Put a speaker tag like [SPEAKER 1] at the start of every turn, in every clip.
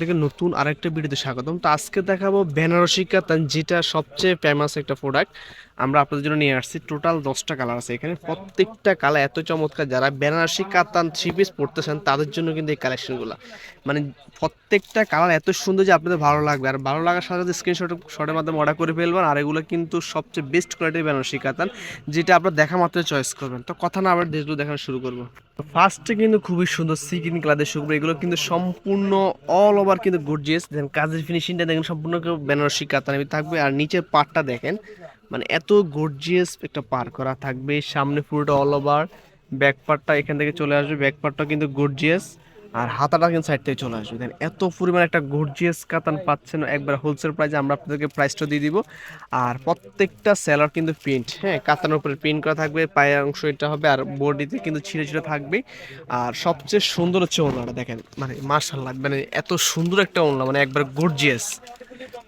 [SPEAKER 1] থেকে নতুন আরেকটা ভিডিওতে স্বাগতম। তো আজকে দেখাবো বেনারসি কাতান, যেটা সবচেয়ে ফেমাস একটা প্রোডাক্ট আমরা আপনাদের জন্য নিয়ে আসছি। টোটাল দশটা কালার আছে এখানে। প্রত্যেকটা কালার এত চমৎকার, যারা বেনারসি, কাতান থ্রি পিস পড়তেছেন তাদের জন্য কিন্তু এই কালেকশনগুলো মানে প্রত্যেকটা কালার এত সুন্দর যে আপনাদের ভালো লাগবে। আর ভালো লাগার সাথে সাথে স্ক্রিনশট শটের মাধ্যমে অর্ডার করে ফেলবেন। আর এগুলো কিন্তু সবচেয়ে বেস্ট কোয়ালিটির বেনারসি, কাতান, যেটা আপনার দেখা মাত্র চয়েস করবেন। তো কথা না আবার দেশগুলো দেখানো শুরু করব। ফার্স্টে কিন্তু খুবই সুন্দর সিকিন কালারের শুকনো এগুলো কিন্তু সম্পূর্ণ অল ওভার কিন্তু গর্জিয়াস দেন কাজের ফিনিশিংটা দেখেন, সম্পূর্ণ বেনারসি কাতানামি থাকবে। আর নিচের পার্টটা দেখেন। মানে এত গর্জিয়াস একটা পার করা থাকবে। সামনে পুরোটা অল ওভার ব্যাক পার্টটা এখান থেকে চলে আসবে। ব্যাক পার্টটা কিন্তু গর্জিয়াস আর হাতাটা কিন্তু সাইড থেকে চলে আসবে। দেন এত পরিমাণ একটা গর্জিয়াস কাতান পাচ্ছেন। একবার হোলসেল প্রাইসে আমরা আপনাদেরকে প্রাইসটা দিয়ে দিব। আর প্রত্যেকটা সেলার কিন্তু প্রিন্ট হ্যাঁ কাতানের উপরে প্রিন্ট করা থাকবে। পায়ের অংশ এটা হবে আর বডিতে কিন্তু ছিঁড়ে ছিঁড়ে থাকবে। আর সবচেয়ে সুন্দর হচ্ছে ওনাটা দেখেন মানে মার্শাল্লাহ মানে এত সুন্দর একটা ওনা মানে একবার গর্জিয়াস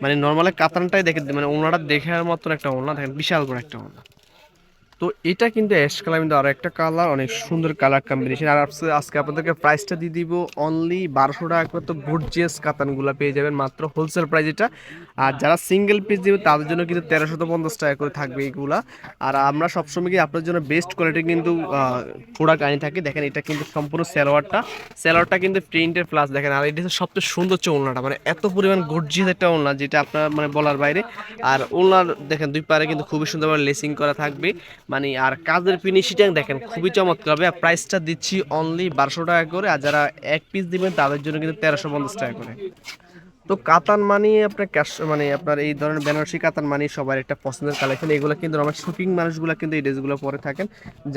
[SPEAKER 1] মানে নর্মালি কাতানটাই দেখে মানে ওনারা দেখার মতন একটা ওনা দেখেন, বিশাল বড় একটা ওনা তো এটা কিন্তু অ্যাশ কালার কিন্তু আরও একটা কালার অনেক সুন্দর কালার কম্বিনেশন আর আজকে- আপনাদেরকে প্রাইসটা দিয়ে দিব অনলি বারোশো টাকা করে, তো গর্জিয়াস কাতানগুলো পেয়ে যাবেন মাত্র হোলসেল প্রাইস এটা। আর যারা সিঙ্গেল পিস দিবে, তাদের জন্য কিন্তু তেরোশো তো পঞ্চাশ টাকা করে থাকবে এইগুলা আর আমরা সবসময় কি আপনার জন্য বেস্ট কোয়ালিটি কিন্তু প্রোডাক্ট আনি থাকি। দেখেন, এটা কিন্তু সম্পূর্ণ সালোয়ারটা। সালোয়ারটা কিন্তু প্রিন্টের প্লাস দেখেন। আর এটা সবচেয়ে সুন্দর হচ্ছে ওলনাটা। মানে এত পরিমাণ গর্জিয়াস একটা ওলনা, যেটা আপনার মানে বলার বাইরে। আর ওলনার দেখেন, দুই পারে কিন্তু খুবই সুন্দরভাবে লেসিং করা থাকবে। মানে আর কাজের ফিনিশিং দেখেন, খুবই চমৎকার। হবে প্রাইসটা দিচ্ছি অনলি বারোশো টাকা করে, আর যারা এক পিস দিবেন তাদের জন্য কিন্তু তেরোশো পঞ্চাশ টাকা করে। তো কাতান মানি, আপনার ক্যাশ মানে আপনার এই ধরনের বেনারসি কাতান মানি সবার একটা পছন্দের কালেকশন এগুলো কিন্তু আমার শুটিং মানুষগুলো কিন্তু এই ড্রেসগুলো পরে থাকেন।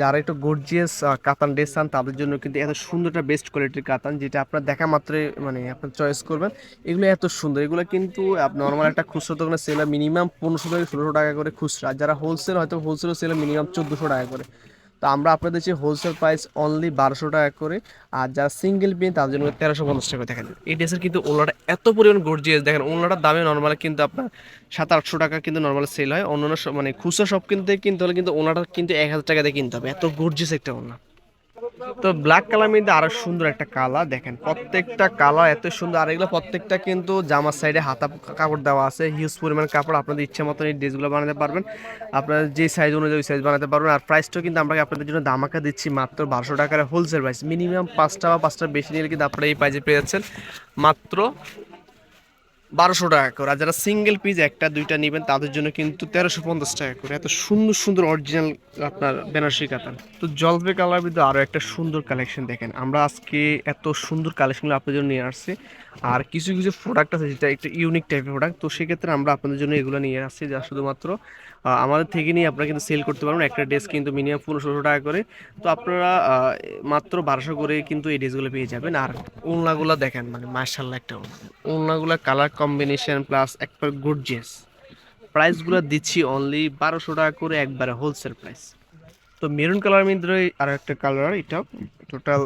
[SPEAKER 1] যারা একটু গর্জিয়াস কাতান ড্রেস চান, তাদের জন্য কিন্তু এত সুন্দর একটা বেস্ট কোয়ালিটির কাতান, যেটা আপনার দেখা মাত্রই মানে আপনার চয়েস করবেন। এগুলো এত সুন্দর। এগুলো কিন্তু নর্মাল একটা খুচরো দোকানে সেল মিনিমাম পনেরোশো থেকে ষোলোশো টাকা করে খুচরা। যারা হোলসেল হয়তো হোলসেল সেল মিনিমাম চোদ্দোশো টাকা করে। তো আমরা আপনাদের যে হোলসেল প্রাইস অনলি বারোশো টাকা করে, আর যারা সিঙ্গেল পিন তার জন্য তেরোশো পঞ্চাশ টাকা দেখেন এই ড্রেসের কিন্তু ওলাটা এত পরিমাণ গর্জিয়াস দেখেন ওলাটার দামে নর্মাল কিন্তু আপনার সাত আটশো টাকা কিন্তু নর্মাল সেল হয়। অন্যান্য মানে খুচরা সব কিনতে কিনতে হলে কিন্তু ওলাটা কিন্তু এক হাজার টাকা দিয়ে কিনতে হবে। এত গর্জিয়াস একটা ওনা তো ব্ল্যাক কালার মধ্যে আরও সুন্দর একটা কালার দেখেন প্রত্যেকটা কালার এত সুন্দর। আর এগুলো প্রত্যেকটা কিন্তু জামার সাইডে হাতা কাপড় দেওয়া আছে হিউজ পরিমাণ কাপড়, আপনাদের ইচ্ছে মতন এই ড্রেসগুলো বানাতে পারবেন। আপনারা যে সাইজ অনুযায়ী সাইজ বানাতে পারবেন। আর প্রাইসটাও কিন্তু আমরা আপনাদের জন্য দামাকা দিচ্ছি মাত্র বারোশো টাকার হোলসেল প্রাইস মিনিমাম পাঁচটা বা পাঁচটা বেশি নিলে কিন্তু আপনারা এই প্রাইজে পেয়ে যাচ্ছেন। মাত্র বারোশো টাকা করে। আর যারা সিঙ্গেল পিস একটা, দুইটা নেবেন, তাদের জন্য কিন্তু তেরোশো পঞ্চাশ টাকা করে। এত সুন্দর সুন্দর অরিজিনাল আপনার বেনারসি কাতান। তো জলপে কালার ভিতরে আরও একটা সুন্দর কালেকশন দেখেন। আমরা আজকে এত সুন্দর কালেকশনগুলো আপনাদের জন্য নিয়ে আসছি। আর কিছু কিছু প্রোডাক্ট আছে যেটা একটা ইউনিক টাইপের প্রোডাক্ট তো সেক্ষেত্রে আমরা আপনাদের জন্য এগুলো নিয়ে আসছি, যা শুধুমাত্র আমাদের থেকে নিয়ে আপনারা কিন্তু সেল করতে পারবেন। একটা ড্রেস কিন্তু মিনিমাম পনেরোশো টাকা করে। তো আপনারা মাত্র বারোশো করে কিন্তু এই ড্রেসগুলো পেয়ে যাবেন। আর ওলনাগুলো দেখেন মানে মার্শাল্লাহ একটা ওলনা ওলনাগুলো কালার কম্বিনেশন প্লাস একবার গর্জিয়াস প্রাইসগুলো দিচ্ছি অনলি বারোশো টাকা করে একবারে হোলসেল প্রাইস তো মেরুন কালার মধ্যে আর একটা কালার এটা টোটাল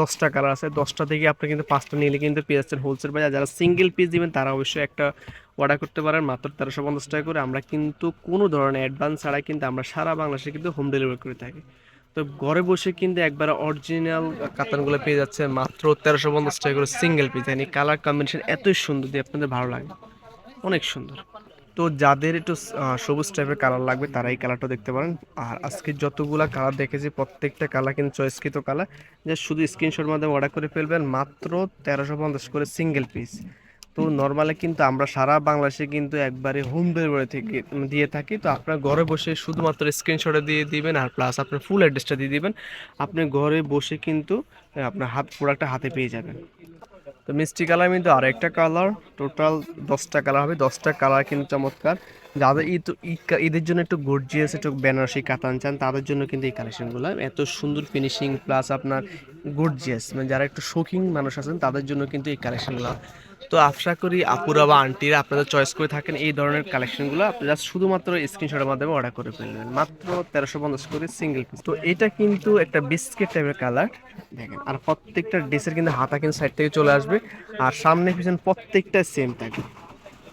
[SPEAKER 1] দশটা কালার আছে। দশটা থেকে আপনি কিন্তু পাঁচটা নিলে কিন্তু পেয়ে যাচ্ছেন হোলসেল প্রাইস যারা সিঙ্গেল পিস দিবেন, তারা অবশ্যই একটা অর্ডার করতে পারেন। মাত্র তেরোশো পঞ্চাশ টাকা করে। আমরা কিন্তু কোনো ধরনের অ্যাডভান্স ছাড়াই কিন্তু আমরা সারা বাংলাদেশে কিন্তু হোম ডেলিভারি করে থাকি। তো ঘরে বসে কিন্তু একবার অরিজিনাল কাতানগুলো পেয়ে যাচ্ছে মাত্র তেরোশো পঞ্চাশ টাকা করে single piece yani colour combination এতই সুন্দর দিয়ে আপনাদের ভালো লাগে অনেক সুন্দর। তো যাদের একটু সবুজ টাইপের কালার লাগবে, তারা এই কালারটা দেখতে পারেন। আর আজকে যতগুলা কালার দেখেছি, প্রত্যেকটা কালার কিন্তু চয়েসকৃত কালার যে শুধু স্ক্রিনশট মাধ্যমে অর্ডার করে ফেলবেন, মাত্র তেরোশো পঞ্চাশ করে সিঙ্গেল পিস তো নর্মালি কিন্তু আমরা সারা বাংলাদেশে কিন্তু একবারে হোম ডেলিভারি থেকে দিয়ে থাকি। তো আপনার ঘরে বসে শুধুমাত্র স্ক্রিনশটে দিয়ে দিবেন আর প্লাস আপনার ফুল অ্যাড্রেসটা দিয়ে দিবেন। আপনি ঘরে বসে কিন্তু আপনার হাত প্রোডাক্টটা হাতে পেয়ে যাবেন। তো মিষ্টি কালার কিন্তু আর একটা কালার টোটাল দশটা কালার হবে। দশটা কালার কিন্তু চমৎকার। যাদের ঈদ, ঈদ- ঈদের জন্য একটু গর্জিয়াস একটু বেনারসি, কাতান চান, তাদের জন্য কিন্তু এই কালেকশনগুলো এত সুন্দর ফিনিশিং প্লাস আপনার গর্জিয়াস মানে যারা একটু শৌখিন মানুষ আছেন, তাদের জন্য কিন্তু এই কালেকশনগুলো তো আশা করি আপুরা বা আন্টিরা আপনাদের চয়েস করে থাকেন এই ধরনের কালেকশনগুলো আপনারা শুধুমাত্র স্ক্রিনশটের মাধ্যমে অর্ডার করে ফেলবেন। মাত্র তেরোশো পঞ্চাশ করে সিঙ্গেল পিস তো এটা কিন্তু একটা বিস্কিট টাইপের কালার দেখেন, আর প্রত্যেকটা ড্রেসের কিন্তু হাতা কিন্তু সাইড থেকে চলে আসবে। আর সামনে পিছনে প্রত্যেকটা সেম থাকবে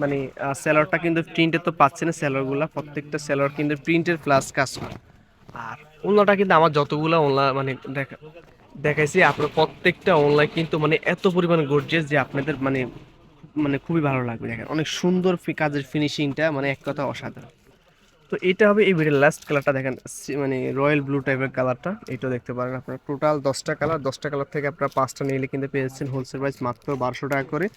[SPEAKER 1] মানে স্যালোয়ারটা কিন্তু প্রিন্টের তো পাচ্ছে না স্যালোয়ারগুলো প্রত্যেকটা স্যালোয়ার কিন্তু প্রিন্টের প্লাস কাজ করে। আর ওলনাটা কিন্তু আমার যতগুলো ওলনা মানে দেখা, দেখাইছি, আপনার প্রত্যেকটা অনলাইন কিন্তু মানে এত পরিমাণ গর্জিয়াস যে আপনাদের মানে মানে খুবই ভালো লাগবে। দেখেন অনেক সুন্দর কাজের ফিনিশিংটা মানে এক কথা অসাধারণ। তো এটা হবে এই ভিডিওর লাস্ট কালারটা দেখেন মানে রয়্যাল ব্লু টাইপের কালারটা এটাও দেখতে পারেন আপনারা। টোটাল দশটা কালার দশটা কালার থেকে আপনারা পাঁচটা নিলে কিন্তু পেয়েছেন হোলসেল প্রাইস মাত্র বারোশো টাকা করে।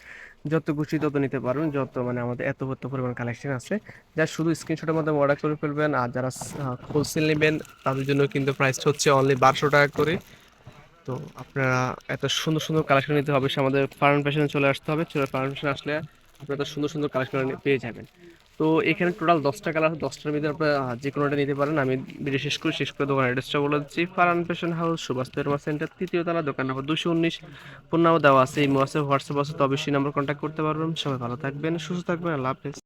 [SPEAKER 1] যত খুশি তত নিতে পারবেন যত মানে আমাদের এত এত পরিমাণ কালেকশন আছে। যা শুধু স্ক্রিনশটের মধ্যে অর্ডার করে ফেলবেন আর যারা হোলসেল নেবেন তাদের জন্য কিন্তু প্রাইসটা হচ্ছে অনলি বারোশো টাকা করে। তো আপনারা এত সুন্দর সুন্দর কালেকশন নিতে হবে আমাদের ফার্ম ফ্যাশনে চলে আসতে হবে, চলে ফার্ম ফ্যাশন আসলে আপনারা এত সুন্দর সুন্দর কালেকশন পেয়ে যাবেন। তো এখানে টোটাল দশটা কালার দশটার ভিতরে আপনারা যে কোনোটা নিতে পারেন। আমি ভিডিও শেষ করে শেষ করে দোকান অ্যাড্রেসটা বলে দিচ্ছি। ফার্ম ফ্যাশন হাউস সুভাষ পেরমা সেন্টার তৃতীয় তলা, দোকান নম্বর দুশো উনিশ। ফোন নাম্বার দেওয়া আছে এই আছে, হোয়াটসঅ্যাপ আছে তো অবশ্যই নাম্বার কন্ট্যাক্ট করতে পারবেন। সবাই ভালো থাকবেন, সুস্থ থাকবেন, আল্লাহ হাফেজ।